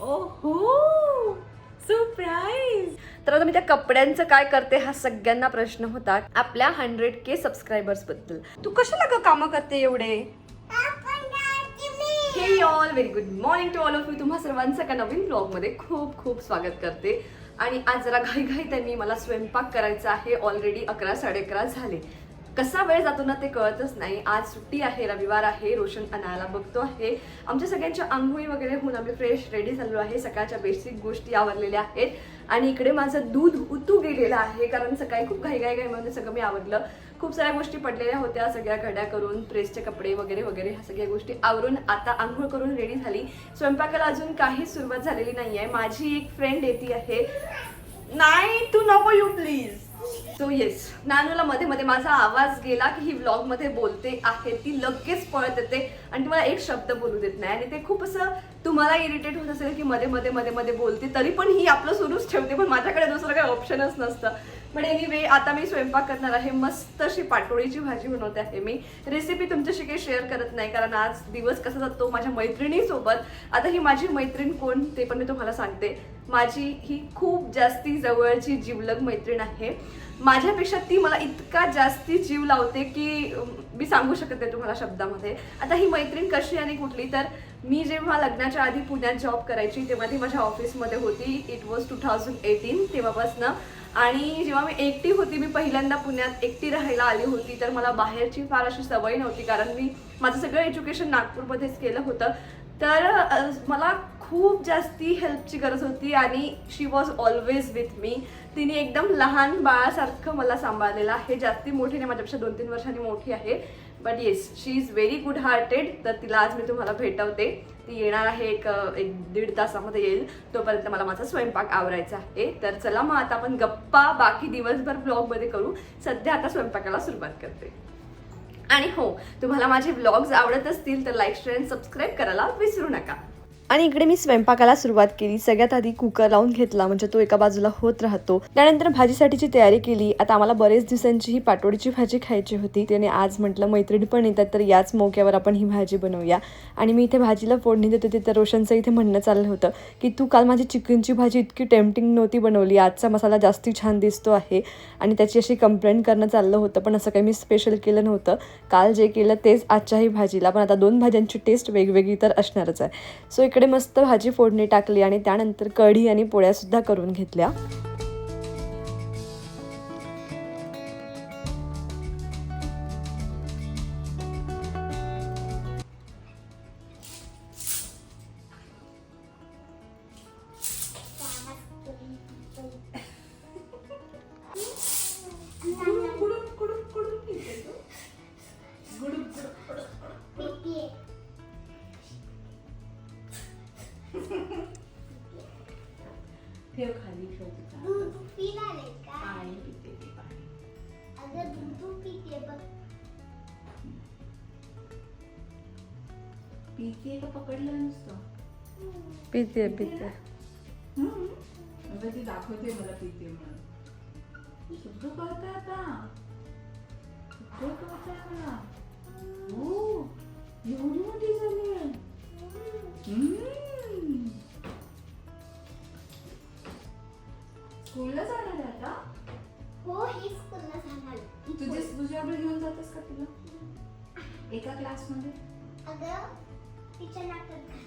ओहो सरप्राईज तर आता मी त्या कपड्यांचं काय करते हा सगळ्यांना प्रश्न होता आपल्या हंड्रेड के सबस्क्रायबर्सबद्दल. तू कशाला का कामं करते एवढे? हे all very good morning to all of you तुम्हा सर्वांचं एका नवीन ब्लॉगमध्ये खूप खूप स्वागत करते. आणि आज जरा घाई घाई त्यांनी मला स्वयंपाक करायचा आहे. ऑलरेडी अकरा साडे अकरा झाले. कसा वेळ जातो ना ते कळतच नाही. आज सुट्टी आहे रविवार आहे रोशन अनायला बघतो आहे. आमच्या सगळ्यांच्या आंघोळी वगैरे होऊन आम्ही फ्रेश रेडी झालो आहे. सकाळच्या बेसिक गोष्टी आवरलेल्या आहेत. आणि इकडे माझं दूध उतू गेलेलं आहे कारण सकाळी खूप घाई घाई घाई सगळं मी आवरलं. खूप साऱ्या गोष्टी पडलेल्या होत्या सगळ्या घड्या करून प्रेसचे कपडे वगैरे वगैरे ह्या सगळ्या गोष्टी आवरून आता आंघोळ करून रेडी झाली. स्वयंपाकाला अजून काही सुरुवात झालेली नाही आहे माझी एक फ्रेंड येते आहे. नाही तू नको यू प्लीज सो येस नानूला मध्ये मध्ये माझा आवाज गेला की ही व्लॉगमध्ये बोलते आहे. ती लगेच पळत येते आणि ती मला एक शब्द बोलू देत नाही. आणि ते खूप असं तुम्हाला इरिटेट होत असेल की मध्ये मध्ये मध्ये मध्ये बोलते तरी पण ही आपलं सुरूच ठेवते. पण माझ्याकडे दुसरं काही ऑप्शनच नसतं. पण एनिवे आता मी स्वयंपाक करणार आहे. मस्त अशी पाटोळीची भाजी बनवते आहे मी. रेसिपी तुमच्याशी काही शेअर करत नाही कारण आज दिवस कसा जातो माझ्या मैत्रिणीसोबत. आता ही माझी मैत्रीण कोण ते पण मी तुम्हाला सांगते. माझी ही खूप जास्ती जवळची जीवलग मैत्रीण आहे. माझ्यापेक्षा ती मला इतका जास्ती जीव लावते की मी सांगू शकत नाही तुम्हाला शब्दामध्ये. आता ही मैत्रीण कशी आणि कुठली तर मी जेव्हा लग्नाच्या आधी पुण्यात जॉब करायची तेव्हा ती माझ्या ऑफिसमध्ये होती. It was two thousand eighteen तेव्हापासनं. आणि जेव्हा मी एकटी होती मी पहिल्यांदा पुण्यात एकटी राहायला आली होती तर मला बाहेरची फार अशी सवय नव्हती कारण मी माझं सगळं एज्युकेशन नागपूरमध्येच केलं होतं. तर मला खूप जास्ती हेल्पची गरज होती आणि she was always with me तिने एकदम लहान बाळासारखं मला सांभाळलेलं आहे. जास्ती मोठी नाही माझ्यापेक्षा दोन तीन वर्षांनी मोठी आहे. But yes she is very good hearted तर तिला आज मी तुम्हाला भेटवते. ती येणार आहे एक एक दीड तासामध्ये येईल. तोपर्यंत मला माझा स्वयंपाक आवरायचा आहे. तर चला मग आता आपण गप्पा बाकी दिवसभर ब्लॉगमध्ये करू. सध्या आता स्वयंपाकाला सुरुवात करते. आणि हो तुम्हाला माझे ब्लॉग्स आवडत असतील तर लाईक शेअर अँड सबस्क्राईब करायला विसरू नका. आणि इकडे मी स्वयंपाकाला सुरुवात केली. सगळ्यात आधी कुकर लावून घेतला. म्हणजे तो एका बाजूला होत राहतो. त्यानंतर भाजीसाठीची तयारी केली. आता आम्हाला बरेच दिवसांची ही पाटोडीची भाजी खायची होती. त्याने आज म्हटलं मैत्रिणी पण येतात तर याच मौक्यावर आपण ही भाजी बनवूया. आणि मी इथे भाजीला फोडणी देत होते. तर रोशनचं इथे म्हणणं चाललं होतं की तू काल माझी चिकनची भाजी इतकी टेम्पटिंग नव्हती बनवली. आजचा मसाला जास्ती छान दिसतो आहे. आणि त्याची अशी कंप्लेंट करणं चाललं होतं. पण असं काही मी स्पेशल केलं नव्हतं. काल जे केलं तेच आजच्याही भाजीला. पण आता दोन भाज्यांची टेस्ट वेगवेगळी तर असणारच आहे. सो इकडे मस्त भाजी फोडणी टाकली आणि त्यानंतर कढी आणि पोळ्यासुद्धा करून घेतल्या. पिते का पकडलं नुसतं. पिते पिते. अगं ती दाखवते मला पिते म्हणून. सगळं कळतं आता. सगळं मला हो एवढी मोठी झाली. स्कूलला जाणार आहे आता. हो हे स्कूलला जाणार तुझे तुझ्याकडे घेऊन जातेस का तुला? एका क्लासमध्ये अगं तिच्या नाकात घाल.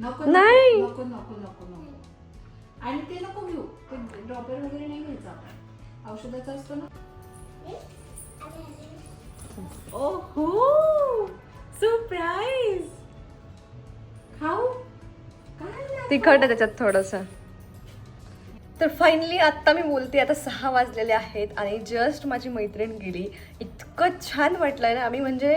नको नाही. नको नको नको नको आणि ते नको घेऊ ते ड्रॉपर वगैरे नाही घ्यायचं आपण औषधाचं असतं ना हे? अरे, अरे. ओहो सरप्राईज खाऊ काय तिखट आहे त्याच्यात थोडंसं तर फायनली आत्ता मी बोलते आता सहा वाजलेले आहेत आणि जस्ट माझी मैत्रीण गेली. इतकं छान वाटलंय ना आम्ही म्हणजे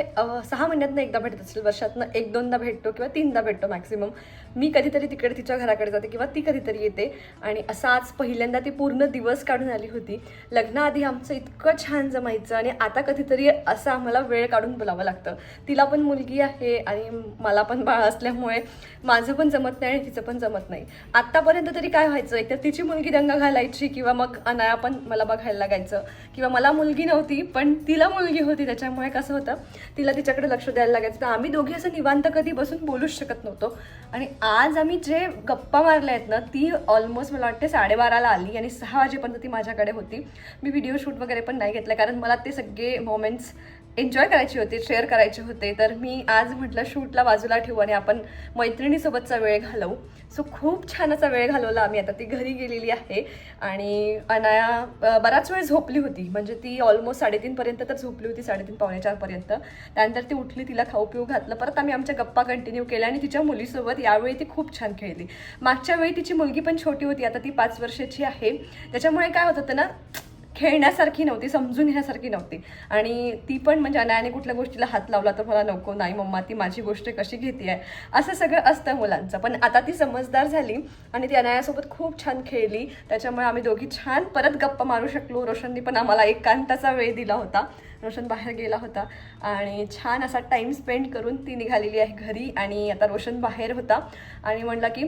सहा महिन्यातनं एकदा भेटत असेल वर्षातनं एक दोनदा भेटतो किंवा तीनदा भेटतो मॅक्सिमम मी कधीतरी तिकडे तिच्या घराकडे जाते किंवा ती कधीतरी येते. आणि असं आज पहिल्यांदा ती पूर्ण दिवस काढून आली होती. लग्नाआधी आमचं इतकं छान जमायचं आणि आता कधीतरी असं आम्हाला वेळ काढून बोलावं लागतं. तिला पण मुलगी आहे आणि मला पण बाळ असल्यामुळे माझं पण जमत नाही आणि तिचं पण जमत नाही. आत्तापर्यंत तरी काय व्हायचं? एकतर तिची मुलगी रंग घालायची किंवा मग अनाया पण मला बघायला लागायचं. किंवा मला मुलगी नव्हती पण तिला मुलगी होती त्याच्यामुळे कसं होतं तिला तिच्याकडे लक्ष द्यायला लागायचं. तर आम्ही दोघी असं निवांत कधी बसून बोलूच शकत नव्हतो. आणि आज आम्ही जे गप्पा मारल्या आहेत ना ती ऑलमोस्ट मला वाटते साडेबाराला आली आणि सहा वाजेपर्यंत ती माझ्याकडे होती. मी व्हिडिओ शूट वगैरे पण नाही घेतलं कारण मला ते सगळे मोमेंट्स एन्जॉय करायचे होते शेअर करायचे होते. तर मी आज म्हटलं शूटला बाजूला ठेवू आणि आपण मैत्रिणीसोबतचा वेळ घालवू. सो खूप छान असा वेळ घालवला आम्ही. आता ती घरी गेलेली आहे आणि अनाया बराच वेळ झोपली होती. म्हणजे ती ऑलमोस्ट साडेतीनपर्यंत तर झोपली होती साडेतीन पावणे चारपर्यंत त्यानंतर ती उठली तिला खाऊ पिऊ घातलं. परत आम्ही आमच्या गप्पा कंटिन्यू केल्या आणि तिच्या मुलीसोबत यावेळी ती खूप छान खेळली. मागच्या वेळी तिची मुलगी पण छोटी होती. आता ती पाच वर्षाची आहे. त्याच्यामुळे काय होत होतं ना खेळण्यासारखी नव्हती समजून घेण्यासारखी नव्हती. आणि ती पण म्हणजे अनायाने कुठल्या गोष्टीला हात लावला तर मला नको नाही मम्मा ती माझी गोष्ट कशी घेते आहे असं सगळं असतं मुलांचं. पण आता ती समजदार झाली आणि ती अनायासोबत खूप छान खेळली. त्याच्यामुळे आम्ही दोघी छान परत गप्पा मारू शकलो. रोशननी पण आम्हाला एकांताचा वेळ दिला होता. रोशन बाहेर गेला होता आणि छान असा टाईम स्पेंड करून ती निघालेली आहे घरी आणि आता रोशन बाहेर होता. आणि म्हणला की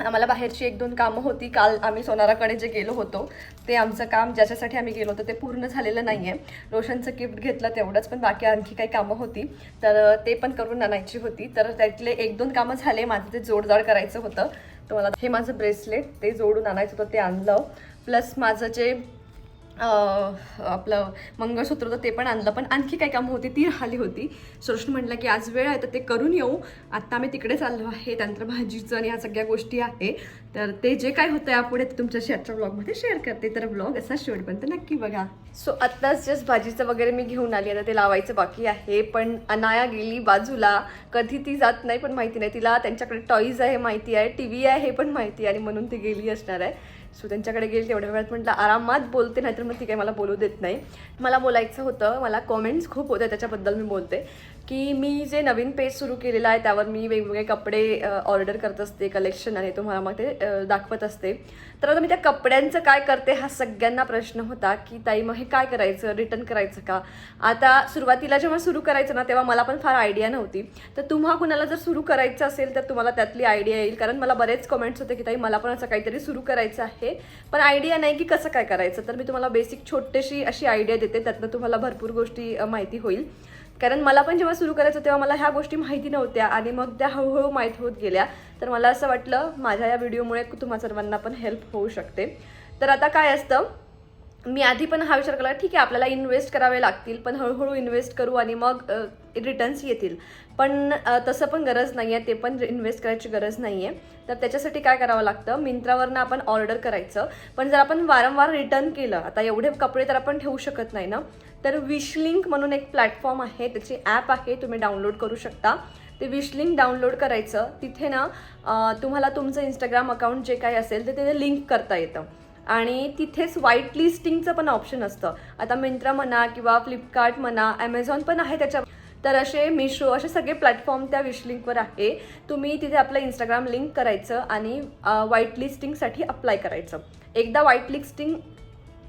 आम्हाला बाहेरची एक दोन कामं होती. काल आम्ही सोनाराकडे जे गेलो होतो ते आमचं काम ज्याच्यासाठी आम्ही गेलो होतो ते पूर्ण झालेलं नाही आहे रोशनचं गिफ्ट घेतलं तेवढंच पण बाकी आणखी काही कामं होती. तर ते पण करून आणायची होती. तर त्यातले एक दोन कामं झाले माझं ते जोडजाड करायचं होतं. तर मला हे माझं ब्रेसलेट ते जोडून आणायचं होतं ते आणलं. प्लस माझं जे आपलं मंगळसूत्र होतं ते पण आणलं. पण आणखी काही कामं होती? ती राहिली होती. सृष्टी म्हटलं की आज वेळ आहे तर ते करून येऊ. आत्ता आम्ही तिकडे चाललो आहे. त्यानंतर भाजीचं आणि ह्या सगळ्या गोष्टी आहे. तर ते जे काय होतं यापुढे ते तुमच्याशी आजच्या ब्लॉगमध्ये शेअर करते. तर ब्लॉग असा शेवटपर्यंत नक्की बघा. सो आत्ताच जस्ट भाजीचं वगैरे मी घेऊन आली. आता ते लावायचं बाकी आहे. पण अनाया गेली बाजूला. कधी ती जात नाही पण माहिती नाही. तिला त्यांच्याकडे टॉईज आहे माहिती आहे. टी व्ही आहे पण माहिती आहे आणि म्हणून ती गेली असणार आहे. सो त्यांच्याकडे गेली तेवढ्या वेळात म्हटलं आरामात बोलते नाहीतर मग ती काही मला बोलू देत नाही. मला बोलायचं होतं मला कॉमेंट्स खूप होते त्याच्याबद्दल मी बोलते. की मी जे नवीन पेज सुरू केलेलं आहे त्यावर मी वेगवेगळे कपडे ऑर्डर करत असते कलेक्शन आहे तुम्हाला मग ते दाखवत असते. तर आता मी त्या कपड्यांचं काय करते हा सगळ्यांना प्रश्न होता की ताई मग हे काय करायचं? रिटर्न करायचं का? आता सुरुवातीला जेव्हा सुरू करायचं ना तेव्हा मला पण फार आयडिया नव्हती. तर तुम्हा कुणाला जर सुरू करायचं असेल तर तुम्हाला त्यातली आयडिया येईल. कारण मला बरेच कमेंट्स होते की ताई मला पण असं काहीतरी सुरू करायचं आहे. पण आयडिया नाही की कसं काय करायचं. तर मी तुम्हाला बेसिक छोटीशी अशी आयडिया देते त्यातनं तुम्हाला भरपूर गोष्टी माहिती होईल. कारण मला पण जेव्हा सुरू करायचं तेव्हा मला ह्या गोष्टी माहिती नव्हत्या आणि मग त्या हळूहळू माहीत होत गेल्या. तर मला असं वाटलं माझ्या या व्हिडिओमुळे तुम्हा सर्वांना पण हेल्प होऊ शकते. तर आता काय असतं मी आधी पण हा विचार केला ठीक आहे आपल्याला इन्व्हेस्ट करावे लागतील पण हळूहळू इन्व्हेस्ट करू आणि मग रिटर्न्स येतील. पण तसं पण गरज नाही आहे ते पण इन्व्हेस्ट करायची गरज नाही आहे तर त्याच्यासाठी काय करावं लागतं मिंत्रावरनं आपण ऑर्डर करायचं. पण जर आपण वारंवार रिटर्न केलं आता एवढे कपडे तर आपण ठेवू शकत नाही ना. तर विशलिंक म्हणून एक प्लॅटफॉर्म आहे त्याची ॲप आहे तुम्ही डाउनलोड करू शकता. ते विशलिंक डाउनलोड करायचं. तिथे ना तुम्हाला तुमचं इंस्टाग्राम अकाउंट जे काही असेल ते तिथे लिंक करता येतं. आणि तिथेच व्हाईट लिस्टिंगचं पण ऑप्शन असतं. आता मिंत्रा म्हणा किंवा फ्लिपकार्ट म्हणा ॲमेझॉन पण आहे त्याच्या तर असे मिशो असे सगळे प्लॅटफॉर्म त्या विशलिंकवर आहे. तुम्ही तिथे आपलं इंस्टाग्राम लिंक करायचं आणि व्हाईट लिस्टिंगसाठी अप्लाय करायचं. एकदा व्हाईट लिस्टिंग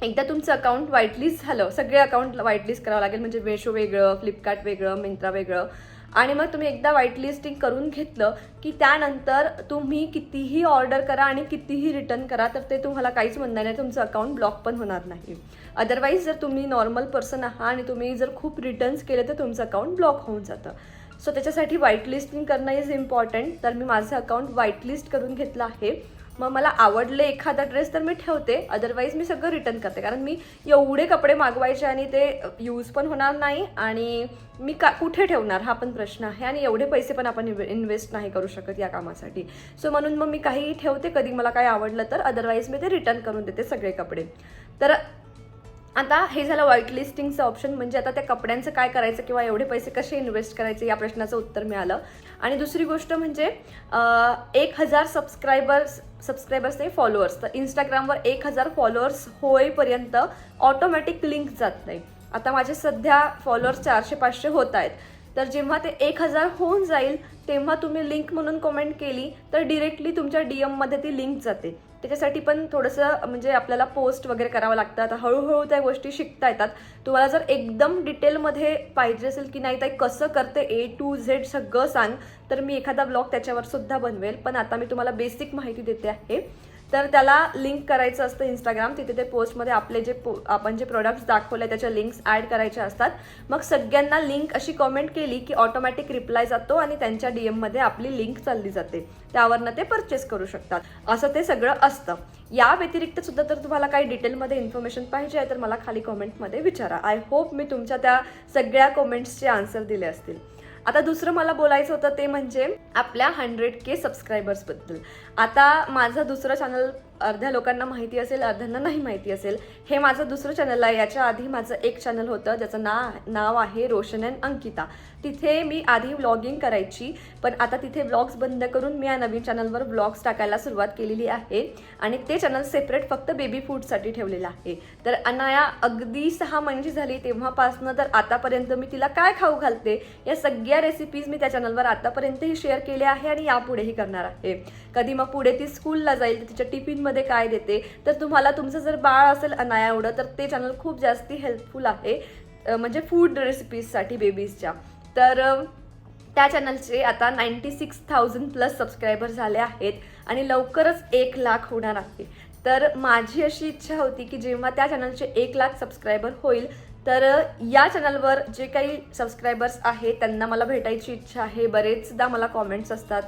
एकदा तुमचं अकाउंट व्हाईटलिस्ट झालं सगळे अकाउंट व्हाईटलिस्ट करावं लागेल. म्हणजे मेशो वेगळं फ्लिपकार्ट वेगळं मिंत्रा वेगळं. आणि मग तुम्ही एकदा व्हाईट लिस्टिंग करून घेतलं की त्यानंतर तुम्ही कितीही ऑर्डर करा आणि कितीही रिटर्न करा तर ते तुम्हाला काहीच म्हणणार नाही. तुमचं अकाउंट ब्लॉक पण होणार नाही. अदरवाईज जर तुम्ही नॉर्मल पर्सन आहात आणि तुम्ही जर खूप रिटर्न्स केले तर तुमचं अकाउंट ब्लॉक होऊन जातं. सो त्याच्यासाठी व्हाईट लिस्टिंग करणं इज इम्पॉर्टंट तर मी माझं अकाउंट व्हाईट लिस्ट करून घेतलं आहे. मग मला आवडले एखादा ड्रेस तर मी ठेवते. अदरवाईज मी सगळं रिटर्न करते. कारण मी एवढे कपडे मागवायचे आणि ते यूज पण होणार नाही आणि मी का कुठे ठेवणार? हा पण प्रश्न आहे आणि एवढे पैसे पण आपण इन्व्हेस्ट नाही करू शकत या कामासाठी. सो म्हणून मग मी काही ठेवते. कधी मला काही आवडलं तर अदरवाईज मी ते रिटर्न करून देते सगळे कपडे. तर आता हे झालं व्हाईट लिस्टिंगचं ऑप्शन म्हणजे आता त्या कपड्यांचं काय करायचं किंवा एवढे पैसे कसे इन्व्हेस्ट करायचे या प्रश्नाचं उत्तर मिळालं. आणि दुसरी गोष्ट म्हणजे एक हजार सबस्क्रायबर्स सबस्क्रायबर्स नाही फॉलोअर्स तर इंस्टाग्रामवर एक हजार फॉलोअर्स होईपर्यंत ऑटोमॅटिक लिंक जात नाही. आता माझे सध्या फॉलोअर्स चारशे पाचशे होत आहेत. तर जेव्हा ते एक हजार होऊन जाईल तेव्हा तुम्ही लिंक म्हणून कमेंट केली तर डिरेक्टली तुमच्या डी एममध्ये ती लिंक जाते. त्याच्यासाठी पण थोडंसं म्हणजे आपल्याला पोस्ट वगैरे करावं लागतं. आता हळूहळू त्या गोष्टी शिकता येतात. तुम्हाला जर एकदम डिटेलमध्ये पाहिजे असेल की नाही ताई कसं करते ए टू झेड सगळं सांग तर मी एखादा ब्लॉग त्याच्यावर सुद्धा बनवेल. पण आता मी तुम्हाला बेसिक माहिती देते आहे. तर त्याला लिंक करायचं असतं इंस्टाग्राम तिथे ते पोस्टमध्ये आपले जे पो आपण जे प्रोडक्ट्स दाखवले त्याच्या लिंक्स ॲड करायच्या असतात. मग सगळ्यांना लिंक अशी कमेंट केली की ऑटोमॅटिक रिप्लाय जातो आणि त्यांच्या डी एममध्ये आपली लिंक चालली जाते. त्यावरनं ते परचेस करू शकतात. असं ते सगळं असतं. या व्यतिरिक्त सुद्धा तर तुम्हाला काही डिटेलमध्ये इन्फॉर्मेशन पाहिजे आहे तर मला खाली कमेंटमध्ये विचारा. आय होप मी तुमच्या त्या सगळ्या कमेंट्सचे आन्सर दिले असतील. आता दुसरं मला बोलायचं होतं ते म्हणजे आपल्या हंड्रेड के सबस्क्रायबर्सबद्दल आता माझं दुसरं चॅनल अर्ध्या लोकांना माहिती असेल अर्ध्यांना नाही माहिती असेल हे माझं दुसरं चॅनल आहे. याच्या आधी माझं एक चॅनल होतं ज्याचं ना नाव आहे रोशन अँड अंकिता. तिथे मी आधी व्लॉगिंग करायची पण आता तिथे व्लॉग्स बंद करून मी या नवीन चॅनलवर व्लॉग्स टाकायला सुरुवात केलेली आहे. आणि ते चॅनल सेपरेट फक्त बेबी फूडसाठी ठेवलेलं आहे. तर अनाया अगदी सहा महिन्याची झाली तेव्हापासनं तर आतापर्यंत मी तिला काय खाऊ घालते या सगळ्या रेसिपीज मी त्या चॅनलवर आतापर्यंतही शेअर केल्या आहे आणि यापुढेही करणार आहे. कधी मग पुढे ती स्कूलला जाईल तर तिच्या टिफिनमध्ये मध्ये काय देते? तर तुम्हाला तुमचं जर बाळ असेल अनाया एवढं तर ते चॅनल खूप जास्ती हेल्पफुल आहे. म्हणजे फूड रेसिपीजसाठी बेबीजच्या तर त्या चॅनलचे आता ninety six thousand plus subscriber झाले आहेत आणि लवकरच एक लाख होणार आहे. तर माझी अशी इच्छा होती की जेव्हा त्या चॅनलचे एक लाख सबस्क्रायबर होईल तर या चॅनलवर जे काही सबस्क्रायबर्स आहेत त्यांना मला भेटायची इच्छा आहे. बरेचदा मला कॉमेंट्स असतात.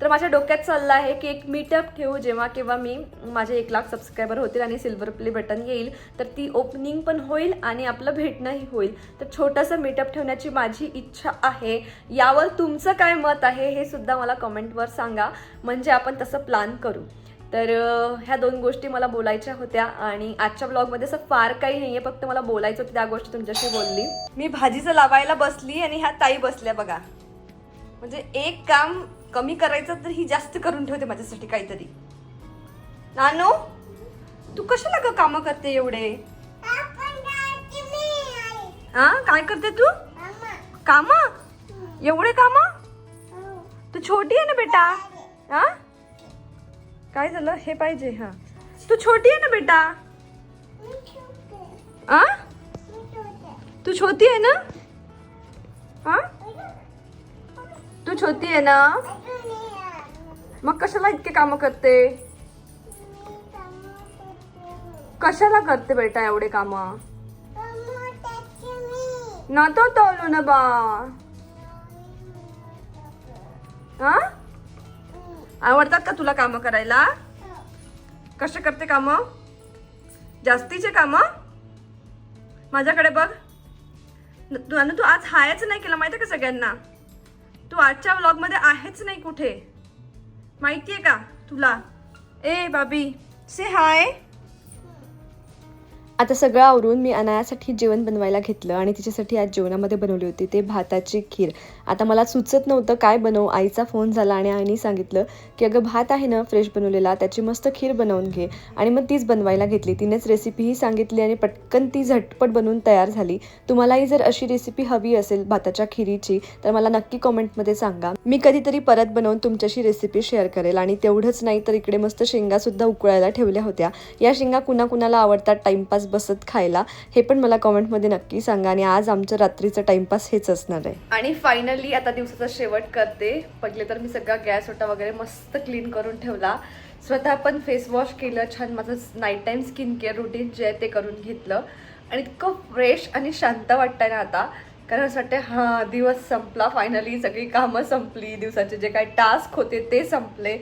तर माझ्या डोक्यात चाललं आहे की एक मीटअप ठेवू जेव्हा केव्हा मी माझे एक लाख सबस्क्रायबर होतील आणि सिल्वर प्ले बटन येईल तर ती ओपनिंग पण होईल आणि आपलं भेटणंही होईल. तर छोटंसं मीटअप ठेवण्याची माझी इच्छा आहे. यावर तुमचं काय मत आहे हे सुद्धा मला कमेंटवर सांगा. म्हणजे आपण तसं प्लॅन करू. तर ह्या दोन गोष्टी मला बोलायच्या होत्या आणि आजच्या ब्लॉगमध्ये असं फार काही नाही आहे फक्त मला बोलायचं होतं त्या गोष्टी तुमच्याशी बोलली. मी भाजीचं लावायला बसली आणि ह्या ताई बसल्या बघा. म्हणजे एक काम कमी करायचं तर ही जास्त करून ठेवते माझ्यासाठी काहीतरी. नानो तू कशाला ग कामं करते एवढे? हा? काय करते तू? काम. एवढे काम? तू छोटी आहे ना बेटा? हा? काय झालं? हे पाहिजे हा. तू छोटी आहे ना बेटा? आ? तू छोटी आहे ना? हा? छोटी आहे ना? मग कशाला इतके काम करते? कशाला करते बेटा एवढे काम? ना तो तोलू ना बा. हा? आवडतात का तुला काम करायला? कसे करते काम? जास्तीचे काम? माझ्याकडे बघ. न- तू तू आज हायच नाही केला माहिती का सगळ्यांना? तू आजच्या व्लॉगमध्ये आहेच नाही कुठे? माहिती आहे का तुला? ए बाबी से हाय आता सगळं आवरून मी अनायासाठी जेवण बनवायला घेतलं आणि तिच्यासाठी आज जेवणामध्ये बनवली होती ते भाताची खीर. आता मला सुचत नव्हतं काय बनवू. आईचा फोन झाला आणि आईने सांगितलं की अगं भात आहे ना फ्रेश बनवलेला त्याची मस्त खीर बनवून घे. आणि मग तीच बनवायला घेतली. तिनेच रेसिपीही सांगितली आणि पटकन ती झटपट बनवून तयार झाली. तुम्हालाही जर अशी रेसिपी हवी असेल भाताच्या खिरीची तर मला नक्की कॉमेंटमध्ये सांगा. मी कधीतरी परत बनवून तुमच्याशी रेसिपी शेअर करेल आणि तेवढंच नाही तर इकडे मस्त शेंगासुद्धा उकळायला ठेवल्या होत्या. या शेंगा कुणाकुणाला आवडतात टाइमपास बसत खायला हे पण मला कॉमेंटमध्ये नक्की सांगा आणि आज आमचं रात्रीचं टाइमपास हेच असणार आहे. आणि फायनली आता दिवसाचा शेवट करते. पहिले तर मी सगळा गॅस ओटा वगैरे मस्त क्लीन करून ठेवला. स्वतः पण फेस वॉश केलं छान माझं night time skin care routine जे आहे ते करून घेतलं. आणि इतकं फ्रेश आणि शांत वाटतं ना आता. कारण असं वाटतं हां दिवस संपला फायनली सगळी कामं संपली दिवसाचे जे काही टास्क होते ते संपले.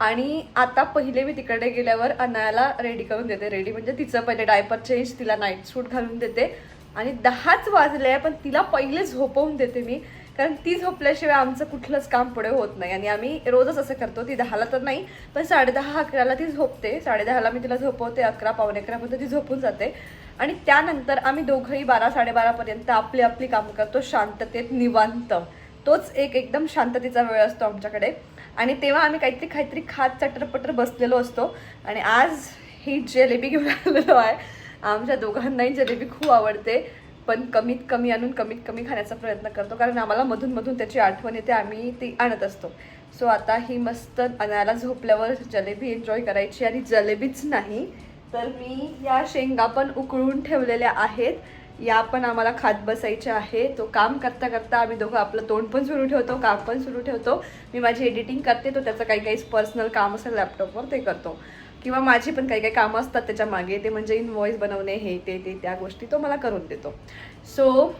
आणि आता पहिले मी तिकडे गेल्यावर अनायाला रेडी करून देते. रेडी म्हणजे तिचं पहिले डायपर चेंज तिला नाईट सूट घालून देते. आणि दहाच वाजले पण तिला पहिले झोपवून देते मी. कारण ती झोपल्याशिवाय आमचं कुठलंच काम पुढे होत नाही. आणि आम्ही रोजच असं करतो. ती दहाला तर नाही पण साडेदहा अकराला ती झोपते. साडेदहाला मी तिला झोपवते. अकरा पावणे अकरापर्यंत ती झोपून जाते. आणि त्यानंतर आम्ही दोघंही बारा साडेबारापर्यंत आपली आपली कामं करतो. शांततेत निवांत. तोच एक एकदम शांततेचा वेळ असतो आमच्याकडे. आणि तेव्हा आम्ही काहीतरी काहीतरी खात चटरपटर बसलेलो असतो. आणि आज ही जलेबी घेऊन आलेलो आहे. आमच्या दोघांनाही जलेबी खूप आवडते. पण कमीत कमी आणून कमीत कमी खाण्याचा प्रयत्न करतो. कारण आम्हाला मधून मधून त्याची आठवण येते आम्ही ती आणत असतो. सो आता ही मस्त अनायाला झोपल्यावर जलेबी एन्जॉय करायची. आणि जलेबीच नाही तर मी या शेंगा पण उकळून ठेवलेल्या आहेत. या पण आम्हाला खात बसायच्या आहे. तो काम करता करता आम्ही दोघं आपलं तोंड पण सुरू ठेवतो काम पण सुरू ठेवतो. मी माझी एडिटिंग करते तो त्याचं काही काही पर्सनल काम असेल लॅपटॉपवर ते करतो. किंवा माझी पण काही काही कामं असतात त्याच्यामागे ते म्हणजे इनवॉईस बनवणे हे ते ते त्या गोष्टी तो मला करून देतो. सो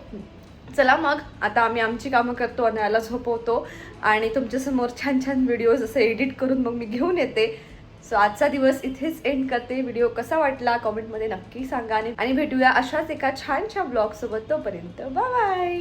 चला मग आता आम्ही आमची कामं करतो आणि याला झोपवतो. आणि तुमच्यासमोर छान छान व्हिडिओज असे एडिट करून मग मी घेऊन येते. सो आजचा दिवस इथेच एंड करते. व्हिडिओ कसा वाटला? कॉमेंटमध्ये नक्की सांगा आणि आणि भेटूया अशाच एका छानशा ब्लॉगसोबत तोपर्यंत. बाय